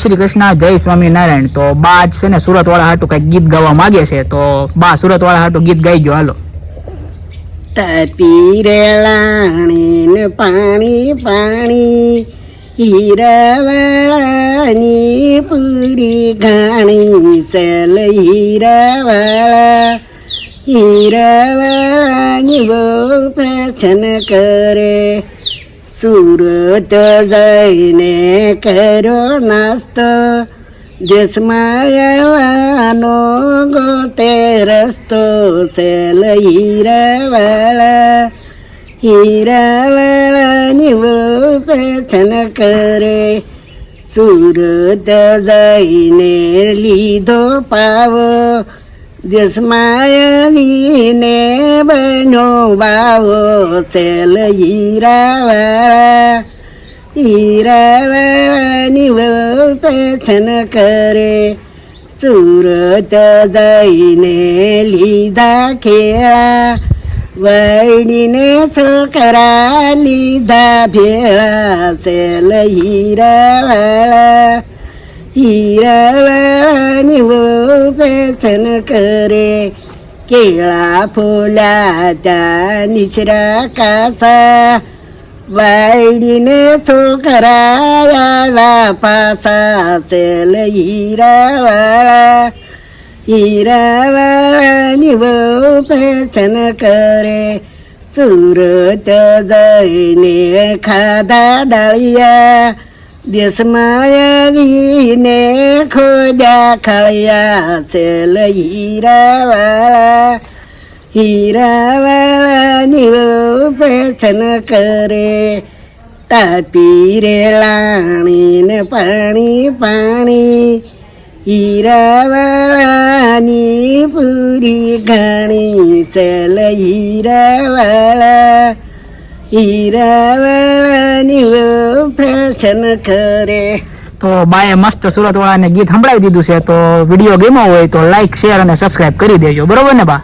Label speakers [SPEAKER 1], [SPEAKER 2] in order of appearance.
[SPEAKER 1] શ્રી કૃષ્ણ જય સ્વામિનારાયણ. તો બા છે ને સુરત વાળા હાટુ કઈ ગીત ગાવા માંગે છે, તો બા સુરત વાળા હાટુ ગીત ગાઈ ગયો હાલો.
[SPEAKER 2] તાપી રેલાણી પાણી પાણી, હીરાવાળાની પૂરી ઘાણી ચલ હીરાવાળા. હીરાવાળાની બહુ પસંદ કરે. સુરત જઈને કર્યો નાસ્તો. દેશમાં આવવાનો ગોતે રસ્તો છે હીરાવાળા. હીરાવાળાની પસંદ કરે. સુરત જઈને લીધો પાવો. દેશમાં આવીને બનો બાવો સેલ હીરાવાળા હીરાવાળાની બહુ પસંદ કરે સુરત જઈને લીધા ખેળા વળીને છોકરા લીધા ભેળા સેલ હીરાવાળા હીરાવાળાની બહુ પસંદ કરે કેળા ફૂલા ત્યાં નિશરા કાસા વાળીને છોકરા આવ્યા પાછા સેલ હીરાવાળા હીરાવાળાની બહુ પસંદ કરે સુરત જઈને ખાધા ડાળિયા દેશમાં આવીને ખોદ્યા ખળિયા સેલ હીરાવાળા. હીરાવાળાની પસંદ કરે. તાપી રે લાણીને પાણી પાણી. હીરાવાળાની પૂરી ઘાણી ચાલ હીરાવાળા. હીરાવાળાની
[SPEAKER 1] તો બાએ મસ્ત સુરત વાળાને ગીત સંભળાવી દીધું છે, તો વીડિયો ગમ્યો હોય તો લાઈક શેર અને સબસ્ક્રાઇબ કરી દેજો. બરોબર ને બા?